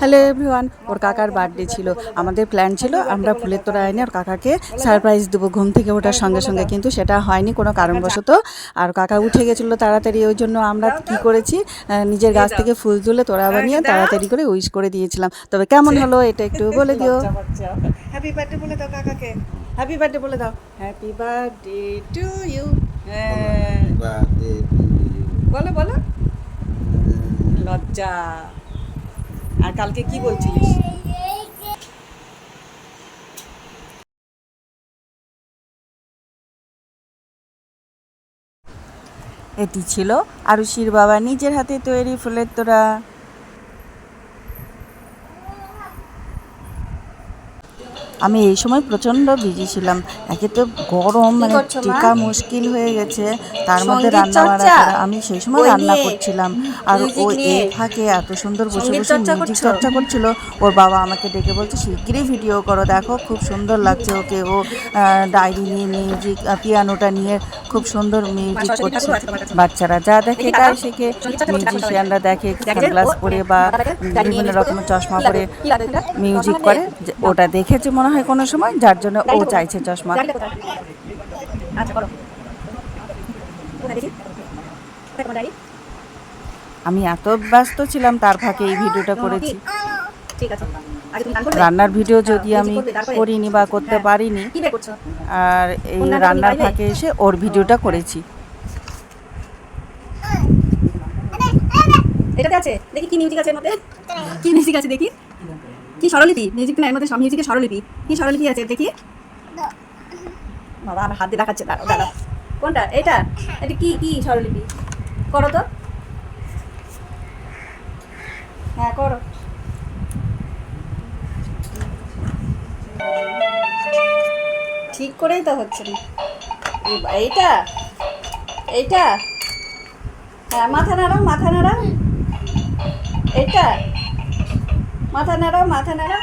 Hello everyone ওর কাকার birthday ছিল। আমাদের প্ল্যান ছিল আমরা ফুলের তোড়া এনে ওর কাকাকে সারপ্রাইজ দেবো ঘুম থেকে ওঠার সঙ্গে সঙ্গে কিন্তু সেটা হয়নি কোনো কারণবশত। আর কাকা উঠে গেছিল তাড়াতাড়ি ওই জন্য আমরা কি করেছি নিজের গাছ থেকে ফুল তুলে তোড়া বানিয়ে তাড়াতাড়ি করে উইশ করে দিয়েছিলাম। তবে কেমন হলো এটা একটু বলে দিও। হ্যাপি বার্থডে বলে দাও কাকাকে। হ্যাপি বার্থডে বলে দাও। হ্যাপি বার্থডে টু ইউ হ্যাঁ বলো বলো। লজ্জা। আর কালকে কি বলছিলিস? এটি ছিল আরুষির বাবা নিজের হাতে তৈরি ফুলের তোড়া। আমি এই সময় প্রচণ্ড বিজি ছিলাম। একে তো গরম মানে টিকা মুশকিল হয়ে গেছে। তার মধ্যে রান্না বান্না আমি সেই সময় রান্না করছিলাম। আর ও? এই ফাঁকে এত সুন্দর বসে বসে মিউজিক চর্চা করছিল। ওর বাবা আমাকে ডেকে বলছে শিগগিরই ভিডিও করো দেখো খুব সুন্দর লাগছে ওকে। ও ডায়েরি নিয়ে মিউজিক পিয়ানোটা নিয়ে খুব সুন্দর মিউজিক করছে। বাচ্চারা যা দেখে তাই? শেখে। মিউজিশিয়ানরা দেখে ও- পরে বা বিভিন্ন রকমের চশমা পরে? মিউজিক করে। ওটা দেখেছে মনে হয় কোনো সময় যার জন্য ও চাইছে চশমা? আচ্ছা? আমি এত ব্যস্ত ছিলাম তার ফাঁকে এই ভিডিওটা করেছি? রান্নার ভিডিও যদি হ্যাঁ, আমি করিনি বা করতে হ্যাঁ। পারিনি আর এই রান্নার? ফাঁকে এসে ওর ভিডিওটা করেছি। এটাতে আছে? দেখি কি মিউজিক আছে মধ্যে। কি মিউজিক আছে দেখি? কি স্বরলিপি? মিউজিক না এর মধ্যে মিউজিকের স্বরলিপি? কি স্বরলিপি আছে? দেখি। বাবা, আমার হাত দিয়ে দেখাচ্ছে, দাঁড়াও দাঁড়াও। কোনটা? এটা? এটা কি কি স্বরলিপি? করো তো। হ্যাঁ করো। ঠিক করেই তো হচ্ছে। না এইটা? এইটা? হ্যাঁ মাথা নাড়াও মাথা নাড়াও। এইটা? মাথা নাড়াও মাথা নাড়াও।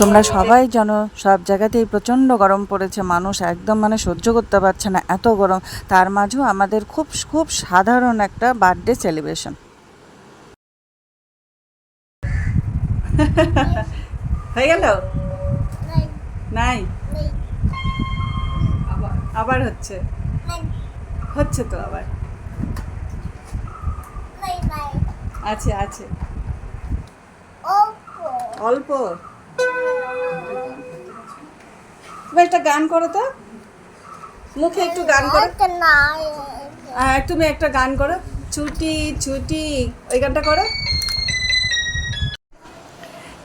তোমরা সবাই জানো সব জায়গাতেই প্রচণ্ড গরম পড়েছে। মানুষ একদম মানে সহ্য করতে পারছে না এত গরম। তার মাঝেও আমাদের খুব খুব সাধারণ একটা বার্থডে সেলিব্রেশন হয়ে গেল? নাই। আবার হচ্ছে? হচ্ছে তো আবার। আছে আছে। অল্প। তুমি একটা গান করো তো। মুখে একটু গান করো। হ্যাঁ তুমি একটা গান করো। ছুটি ছুটি, ওই গানটা করো।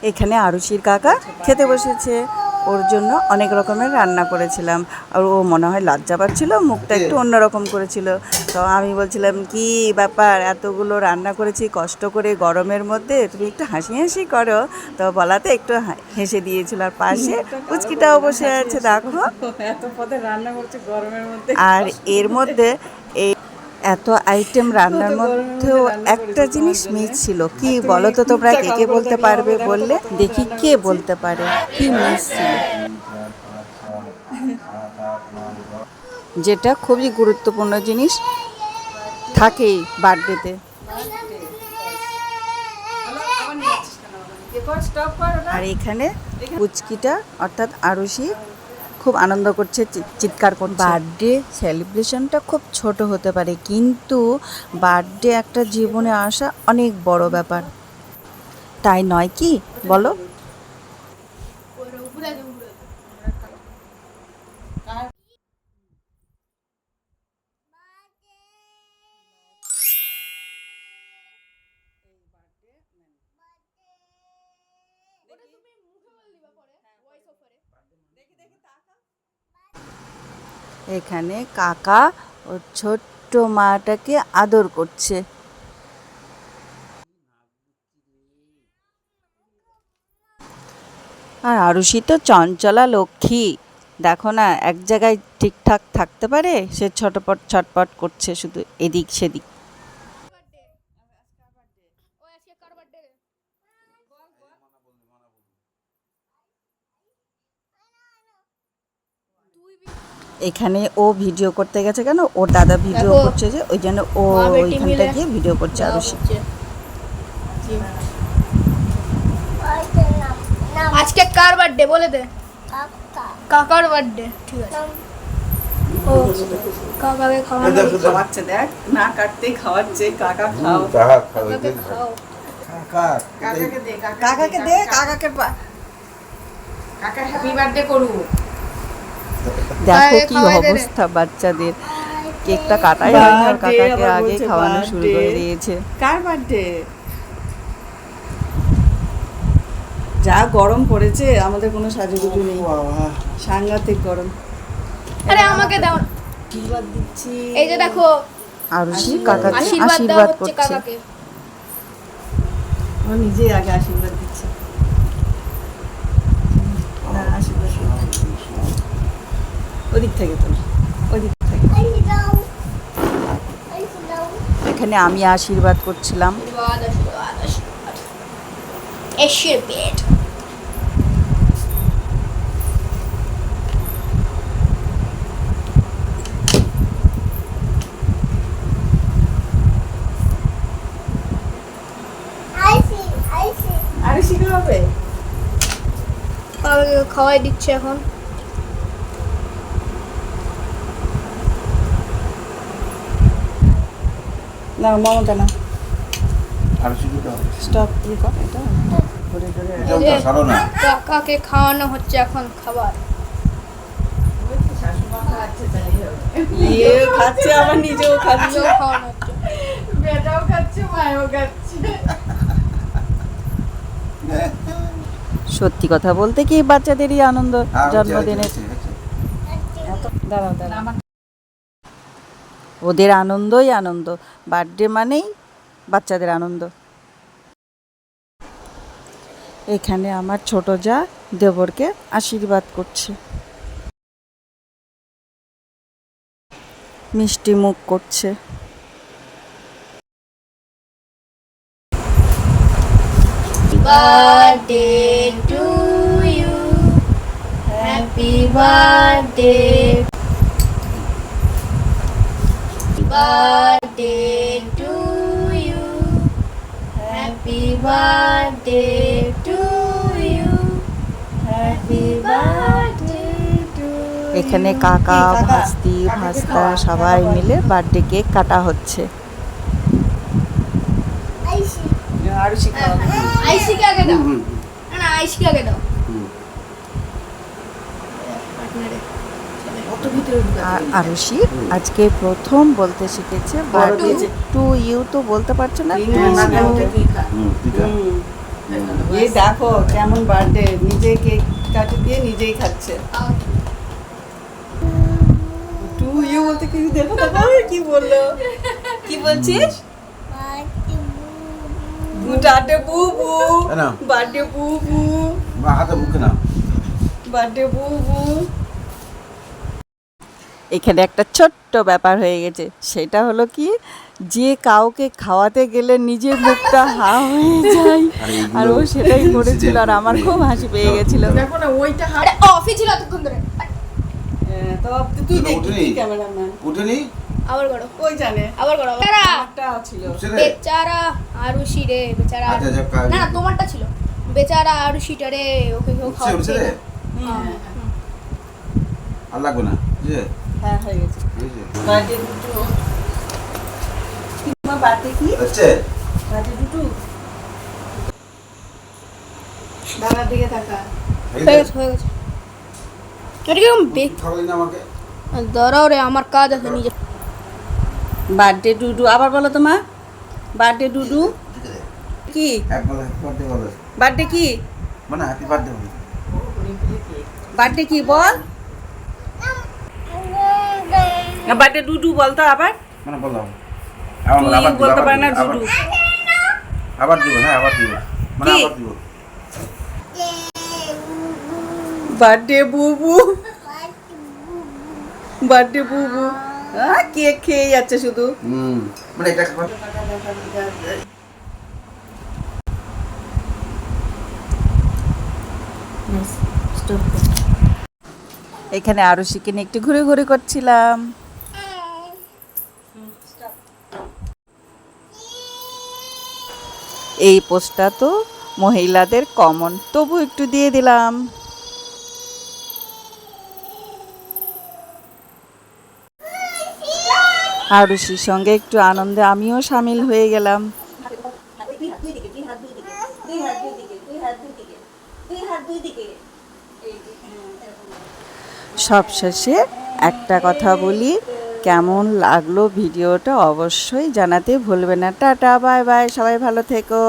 এখানে আরুষির কাকা খেতে বসেছে। ওর জন্য অনেক রকমের রান্না করেছিলাম। আর ও মনে হয় লজ্জা পাচ্ছিল মুখটা একটু অন্যরকম করেছিল। তো আমি বলছিলাম কি ব্যাপার? এতগুলো রান্না করেছি কষ্ট করে গরমের মধ্যে? তুমি একটু হাসি হাসি করো। তো বলাতে একটু হেসে দিয়েছিল। আর পাশে পুচকিটাও বসে আছে দেখো। এত পদের রান্না করছে গরমের মধ্যে। আর এর মধ্যে এই এত আইটেম রান্নার মধ্যেও একটা জিনিস মিস ছিল। কি বলো তো তোমরা? কে কে বলতে পারবে বললে? দেখি কে বলতে পারে। কি মিস ছিল? যেটা খুবই গুরুত্বপূর্ণ জিনিস থাকেই বার্থডেতে। আর এখানে পুচকিটা অর্থাৎ আরুষি খুব আনন্দ করছে চিৎকার করছে। বার্থডে সেলিব্রেশনটা খুব ছোট হতে পারে, কিন্তু বার্থডে একটা জীবনে আসা অনেক বড় ব্যাপার। তাই নয় কি? বলো। এখানে কাকা ও ছোট্ট মাটাকে আদর করছে। আর আরুষি তো চঞ্চলা লক্ষ্মী। দেখো না, এক জায়গায় ঠিকঠাক থাকতে পারে, সে ছটপট ছটপট করছে, শুধু এদিক সেদিক। এখানে ও ভিডিও করতে গেছে কেন? ওর দাদা ভিডিও করছে যে ওই জন্য ও ওইখানটা গিয়ে ভিডিও করছে আরুষি আজকে কার বার্থডে বলে দে? কাকার বার্থডে ঠিক আছে। ও কাকাকে খাওয়ানো খাওয়াচ্ছে দেখ না খাওয়াচ্ছে কাকা খাও। কাকা কাকাকে খাও। কাকা কাকাকে দে কাকাকে দে কাকাকে কাকা। হ্যাপি বার্থডে করু দেখো কি। অবস্থা বাচ্চাদের। কেকটা কাটাই আর কাকাকে আগে খাওয়ানো শুরু করে দিয়েছে। কার বার্থডে? যা গরম পড়েছে আমাদের কোনো সাজুগুজু নেই। সাংঘাতিক গরম। আরে আমাকে দাও। আশীর্বাদ দিচ্ছি? এই যে দেখো। আরুষি কাকাকে আশীর্বাদ করছে। কাকাকে। ও নিজেই আগে আশীর্বাদ দিচ্ছে না আশীর্বাদ করছে। ওদিক থেকে তো ওদিক থেকে। এখানে আমি আশীর্বাদ করছিলাম। আশীর্বাদ খাওয়াই দিচ্ছে এখন। না মমতা না। আর শুধু স্টপ কর? এটা? ঘুরে ঘুরে। এই যে এটা সারো না। কাকাকে খাওয়ানো হচ্ছে এখন খাবার। ইয়ে খাচ্ছে আবার নিজেও খাচ্ছে। খাওয়ানো হচ্ছে। বেটাও খাচ্ছে মায়ও খাচ্ছে। সত্যি কথা বলতে কি বাচ্চাদেরই আনন্দ হ্যাঁ, জন্মদিনের। দাঁড়াও দাঁড়াও। ওদের আনন্দই আনন্দ বার্থডে মানেই বাচ্চাদের আনন্দ এখানে আমার ছোট যা দেবরকে আশীর্বাদ করছে মিষ্টি মুখ করছে birthday to you. Happy birthday. Birthday to you. Happy birthday to you. Happy birthday to you. এখানে কাকা ভাস্তি ভাস্তা সবাই মিলে বার্থডে কেক কাটা হচ্ছে। আরও শিখা হবে। আইসিকে আগে দাও। না আইসিকে আগে দাও আর আরুষি আজকে প্রথম বলতে শিখেছে। টু ইউ তো বলতে পারছে না এই দেখো কেমন বার্থডে নিজে কেক কাটে দিয়ে নিজেই খাচ্ছে। টু ইউ বলতে কি দেখো দেখো কি বলল? কি বলছিস? বার্থডে বুবু। এই নাও। বার্থডে বুবু। বা হাতে মুখে না বার্থডে বুবু। এখানে একটা ছোট্ট ব্যাপার হয়ে গেছে। সেটা হলো কি যে কাউকে খাওয়াতে গেলে নিজের মুখটা হা হয়ে যায়। আর ও সেটাই করেছিল আর আমার খুব হাসি পেয়ে গেছিল। দেখো না ওইটা আরে অফি ছিল এতক্ষণ ধরে। হ্যাঁ, তো তুই ক্যামেরাম্যান। উঠেনি? আবার করো। ওই জানে? আবার করো। একটা ছিল। বেচারা আরুষি রে বেচারা। আচ্ছা না না তোমারটা ছিল। বেচারা আরুষিটা রে ওকে কেউ খাওয়াচ্ছে। না। হ্যাঁ, আর লাগবে না বুঝলে? হ্যাঁ হয়ে গেছে। বুঝলে দুটো। তোমার কি? হচ্ছে? বার্থডে দুটো। দাদার দিকে তাকা। হয়ে হয়ে গেছে? গেছে হয়ে গেছে। কীরকম বেক আমাকে? দাঁড়াও রে আমার কাজ আছে নিজে বার্থডে ডুডু। আবার বলো তো মা। বার্থডে ডুডু। কি? বার্থডে কি? মানে হ্যাপি বার্থডে বার্থডে কি বল? বার্থডে ডুডু বলতো আবার? মানে বলো আবার তুই বলো, আবার দিব, বলতে পারে না ডুডু। আবার দিব হ্যাঁ আবার দিব। মানে কি? আবার দিব। বার্থডে বুবু। বার্থডে বুবু। খেয়ে যাচ্ছে শুধু। হুম মানে এটা এখানে আরুষিকে নিয়ে একটু ঘুরে ঘুরে করছিলাম। এই পোস্টটা তো মহিলাদের কমন। তবু একটু দিয়ে দিলাম। আরুষির সঙ্গে একটু আনন্দে আমিও সামিল হয়ে গেলাম। সবশেষে একটা কথা বলি কেমন লাগল ভিডিওটা অবশ্যই জানাতে ভুলবে না। টাটা বাই বাই সবাই ভালো থেকো।